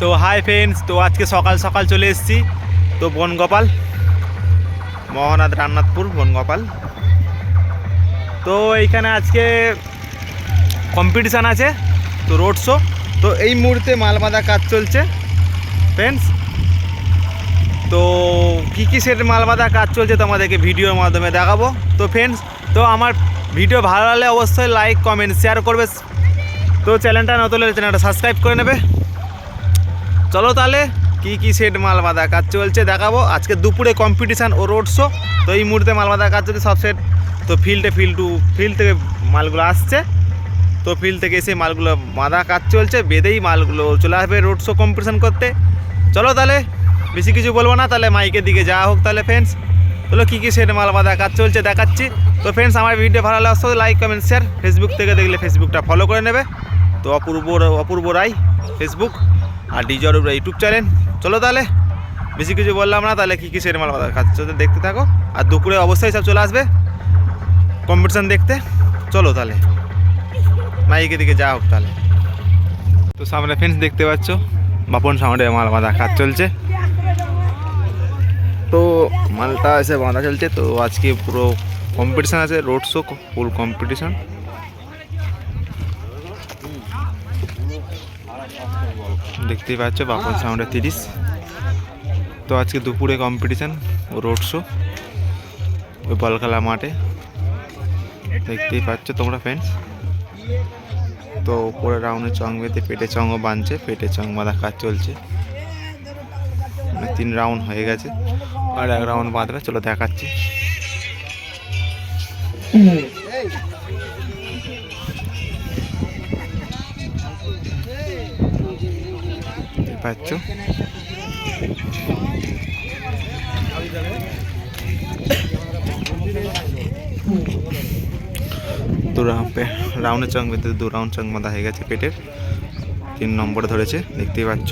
তো hi friends তো আজকে সকাল সকাল চলে এসেছি। তো বনগোপাল, মহানাথ রামনাথপুর, বনগোপাল। তো এইখানে আজকে কম্পিটিশান আছে, তো রোড শো তো এই মুহূর্তে মালবাঁধা কাজ চলছে ফ্রেন্ডস তো কী কী সেট মালবাঁধা কাজ চলছে তোমাদেরকে ভিডিওর মাধ্যমে দেখাবো। তো ফ্রেন্ডস তো আমার ভিডিও ভালো লাগলে অবশ্যই লাইক কমেন্ট শেয়ার করবে। তো চ্যানেলটা নতুন চ্যানেলটা সাবস্ক্রাইব করে নেবে। চলো তাহলে, কী কী সেট মাল বাঁধা কাজ চলছে দেখাবো। আজকে দুপুরে কম্পিটিশান ও রোড শো তো এই মুহূর্তে মাল বাঁধা কাজ চলছে সব সেট তো ফিল্ডে ফিল্ড টু ফিল্ড থেকে মালগুলো আসছে। তো ফিল্ড থেকে এসে মালগুলো বাঁধা কাজ চলছে, বেঁধেই মালগুলো চলে আসবে রোড শো কম্পিটিশান করতে। চলো তাহলে, বেশি কিছু বলব না, তাহলে মাইকের দিকে যাওয়া হোক তাহলে ফ্রেন্ডস চলো কী কী সেট মাল বাঁধা কাজ চলছে দেখাচ্ছি। তো ফ্রেন্ডস আমার ভিডিও ভালো লাগছে লাইক কমেন্ট শেয়ার ফেসবুক থেকে দেখলে ফেসবুকটা ফলো করে নেবে। তো অপূর্ব অপূর্ব রায় ফেসবুক আর ডিজর ইউটিউব চ্যানেল চলো তাহলে, বেশি কিছু বললাম না, তাহলে কী কী বাঁধা কাজ চলছে দেখতে থাকো। আর দুপুরে অবশ্যই সব চলে আসবে। কম্পিটিশান দেখতে। চলো তাহলে, মাইকের দিকে যা হোক তাহলে। তো সামনে ফেন্স দেখতে পাচ্ছ, বাপন সামনে মাল বাঁধা কাজ চলছে। তো মালটা এসে বাঁধা চলছে, তো আজকে পুরো কম্পিটিশান আছে রোড শো ফুল কম্পিটিশান দেখতেই পাচ্ছ, বাপন সাউন্ডে তিরিশ। তো আজকে দুপুরে কম্পিটিশান রোড শো ওই বল মাঠে। দেখতেই পাচ্ছ তোমরা ফ্রেন্ডস তো উপরে রাউন্ডে চং বেঁধে, পেটে চংও বাঁধছে, পেটে চং বাঁধা কাজ চলছে। মানে তিন রাউন্ড হয়ে গেছে। আর এক রাউন্ড বাঁধবে, চলো দেখাচ্ছি। পাচ্ছ। দু রাউন্ডে চং বেঁধে দু রাউন্ড চং বাঁধা হয়ে গেছে পেটের। তিন নম্বর ধরেছে, দেখতেই পাচ্ছ।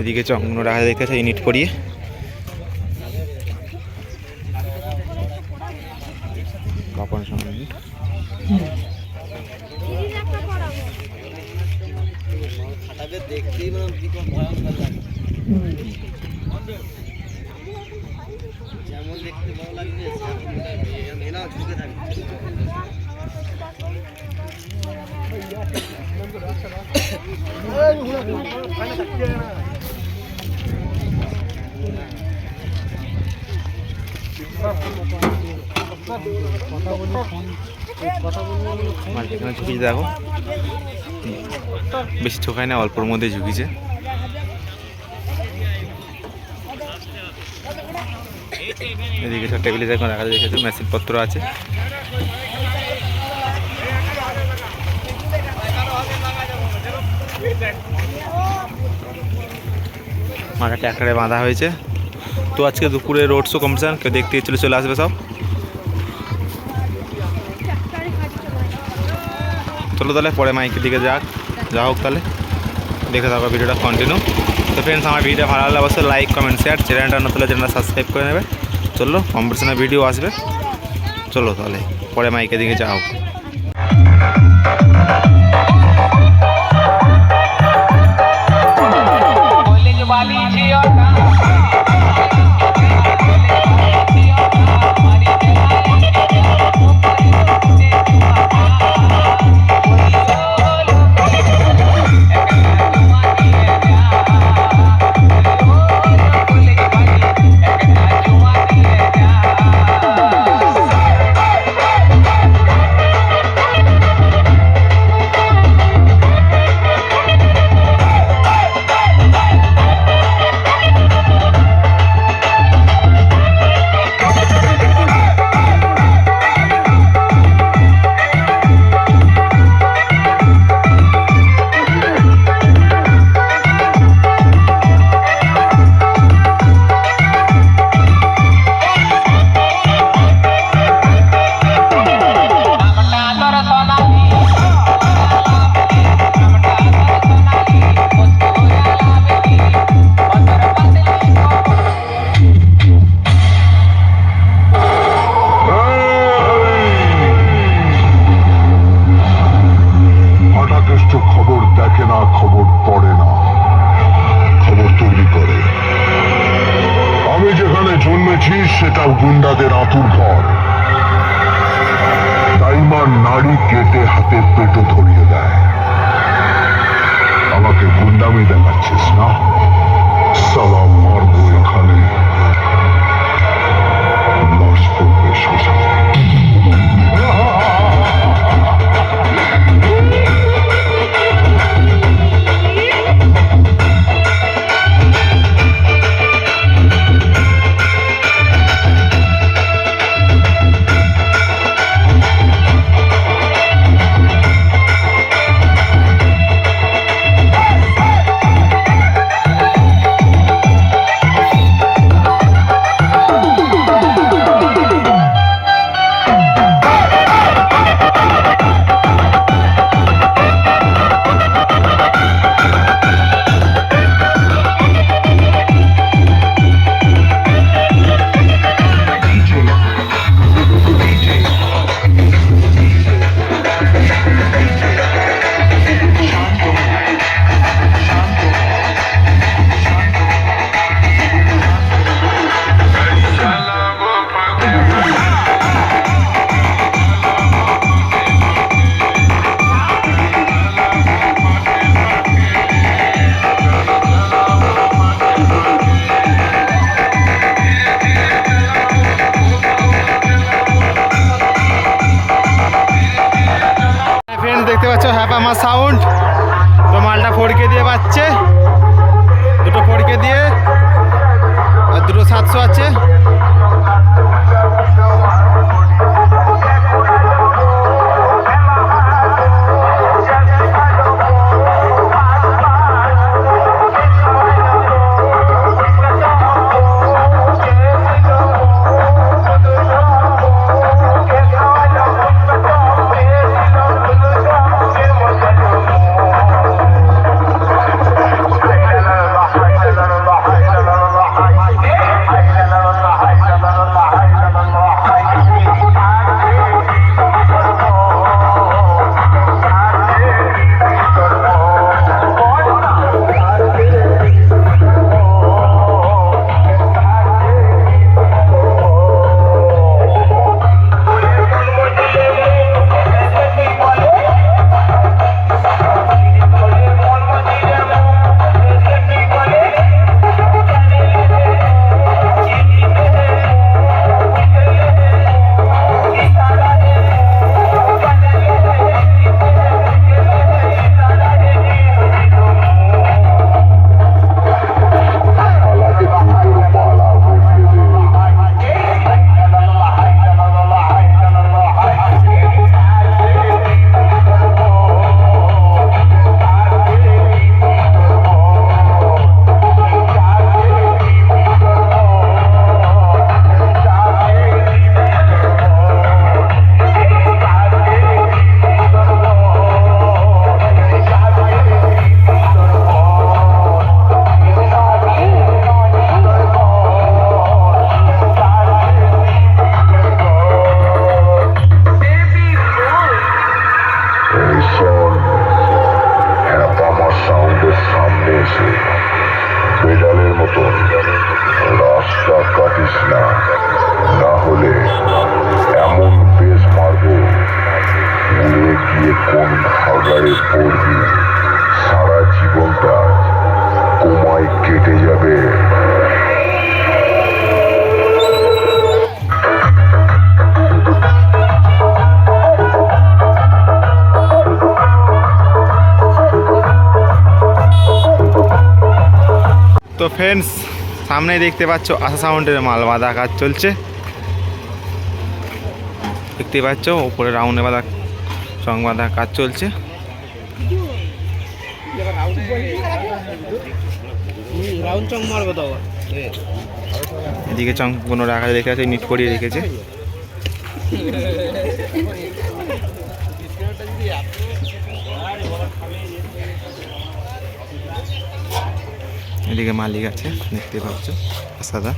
এদিকে চংগুলো রাখা দেখেছে, ইউনিট করিয়ে বিকট ভয়ঙ্কর লাগে যেমন দেখতে ভালো লাগবে এনাও ঝুঁকে থাকবে মাছ এখানে দেখো, বেশি ঠোকায় না, অল্পর মধ্যে ঝুঁকিছে। এদিকে সব টেবিলে দেখো রাখা দেখেছ মেশিন পত্র আছে। মাঠে ট্র্যাক্টরে বাঁধা হয়েছে। তো আজকে দুপুরে রোড শো কম্পিটিশন কেউ দেখতে চলে চলে আসবে সব। চলো তাহলে, পরে মাইকের দিকে যাক। যা হোক তাহলে। দেখে থাকো ভিডিওটা কন্টিনিউ তো ফ্রেন্ডস আমার ভিডিও ভালো লাগলে অবশ্যই লাইক কমেন্ট শেয়ার চ্যানেলটা না চ্যানেলটা সাবস্ক্রাইব করে নেবে। চলো কম্পিটিশনের ভিডিও আসবে। চলো তাহলে, পরে মাইকের দিকে যাও। হোক নাড়ি কেটে হাতে পেটো দেখতে পাচ্ছ? হ্যাপা আমার সাউন্ড তো মালটা ফড়কে দিয়ে পাচ্ছে দুটো ফড়কে দিয়ে। আর দুটো সাতশো আছে। ফ্রেন্ডস সামনে দেখতে পাচ্ছ আশা সাউন্ডের মাল বাঁধা কাজ চলছে। দেখতে পাচ্ছ উপরে রাউন্ডে বাঁধা, চং বাঁধা কাজ চলছে। এদিকে চং কোনো রাখা দেখে আছে নিট করিয়ে রেখেছে। এদিকে মালিক আছে, দেখতে পাচ্ছ সাদা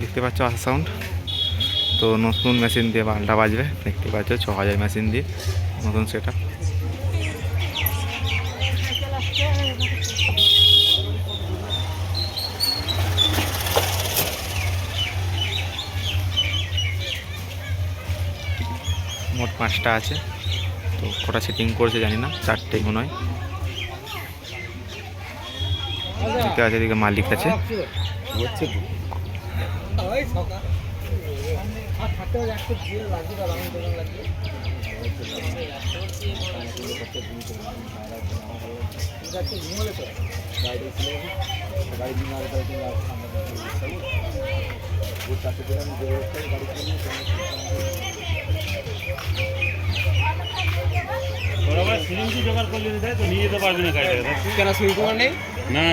দেখতে পাচ্ছ আশা সাউন্ড তো নতুন মেশিন দিয়ে বালটা বাজবে, দেখতে পাচ্ছ, ছ হাজার মেশিন দিয়ে নতুন সেট পাঁচটা আছে। তো কটা সেটিং করেছে জানি না চারটেই মনে হয়। ঠিক আছে, এদিকে মালিক আছে। গাড়ি ছিল গাড়ি নিয়ে আর গাড়ি নিয়ে ও চারটে করে আমি বেরোতে গাড়ি কিনে বরাবর সিলিন্ডি জোগাড় করলে তাই তো নিয়ে যেতে পারবি না গাড়িটা তাই তো? কেন সুইচ তোমার নেই না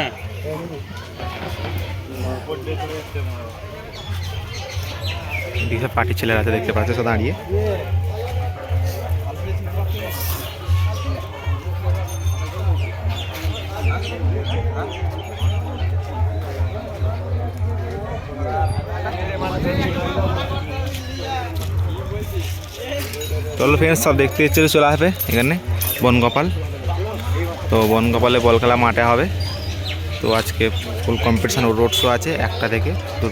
এদিকে পার্টি ছেলেরা আছে দেখতে পাচ্ছে সব দাঁড়িয়ে চলো ফ্রেন্ডস সব দেখতে ইচ্ছে চলে আসবে এখানে বনগোপাল। তো বনগোপালে বল খেলা মাঠে হবে। তো আজকে ফুল কম্পিটিশান রোড শো আছে একটা থেকে। তো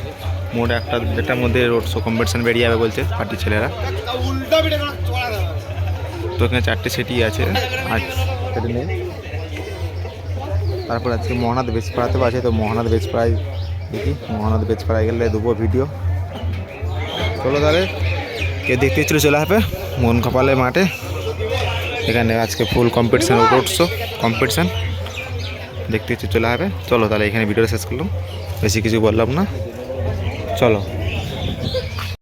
মোট একটা দেড়টার মধ্যে রোড শো কম্পিটিশান বেরিয়ে যাবে বলছে পার্টির ছেলেরা। তো এখানে চারটে সেটি আছে। আজ তারপর আজকে মহানাথ বেচপাড়াতেও আছে। তো মহানাথ বেচপাড়ায় দেখি। মহানাথ বেচপাড়ায় গেলে দেবো ভিডিও চলো তাহলে, কে দেখতে ইচ্ছিল চলে আসবে। মন কপালে মাঠে। এখানে আজকে ফুল কম্পিটিশান শো কম্পিটিশান দেখতে ইচ্ছে চলে হবে চলো তাহলে এখানে ভিডিওটা শেষ করলাম। বেশি কিছু বললাম না। চলো।